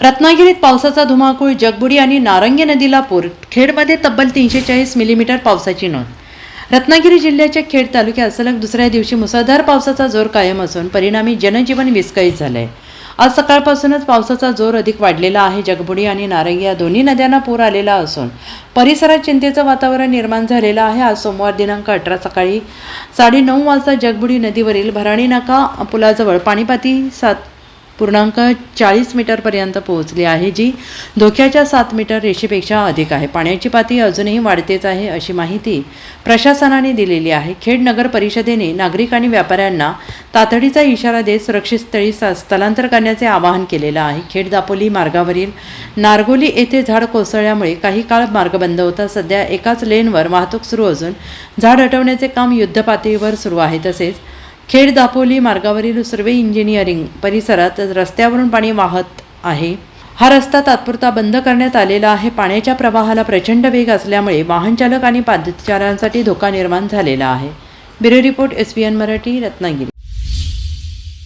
रत्नागिरीत पावसाचा धुमाकूळ जगबुडी आणि नारंगी नदीला पूर. खेडमध्ये तब्बल तीनशे चाळीस मिलीमीटर पावसाची नोंद. रत्नागिरी जिल्ह्याच्या खेड तालुक्यात सलग दुसऱ्या दिवशी मुसळधार पावसाचा जोर कायम असून परिणामी जनजीवन विस्कळीत झालंय. आज सकाळपासूनच पावसाचा जोर अधिक वाढलेला आहे. जगबुडी आणि नारंगी या दोन्ही नद्यांना पूर आलेला असून परिसरात चिंतेचं वातावरण निर्माण झालेलं आहे. आज सोमवार दिनांक अठरा सकाळी साडेनऊ वाजता जगबुडी नदीवरील भराणी नाका पुलाजवळ पाणीपाती सात पूर्णांक चाळीस मीटरपर्यंत पोहोचली आहे जी धोक्याच्या सात मीटर रेषेपेक्षा अधिक आहे. पाण्याची पातळी अजूनही वाढतेच आहे अशी माहिती प्रशासनाने दिलेली आहे. खेड नगर परिषदेने नागरिक आणि व्यापाऱ्यांना तातडीचा इशारा देत सुरक्षित स्थळी स्थलांतर करण्याचे आवाहन केलेलं आहे. खेड दापोली मार्गावरील नारगोली येथे झाड कोसळल्यामुळे काही काळ मार्ग बंद होता. सध्या एकाच लेनवर वाहतूक सुरू असून झाड हटवण्याचे काम युद्धपातळीवर सुरू आहे. तसेच खेड दापोली मार्गावरील सर्वे इंजिनिअरिंग परिसरात रस्त्यावरून पाणी वाहत आहे. हा रस्ता तात्पुरता बंद करण्यात आलेला आहे. पाण्याच्या प्रवाहाला प्रचंड वेग असल्यामुळे वाहनचालक आणि पादचाऱ्यांसाठी धोका निर्माण झालेला आहे. Bureau report S P N Marathi Ratnagiri.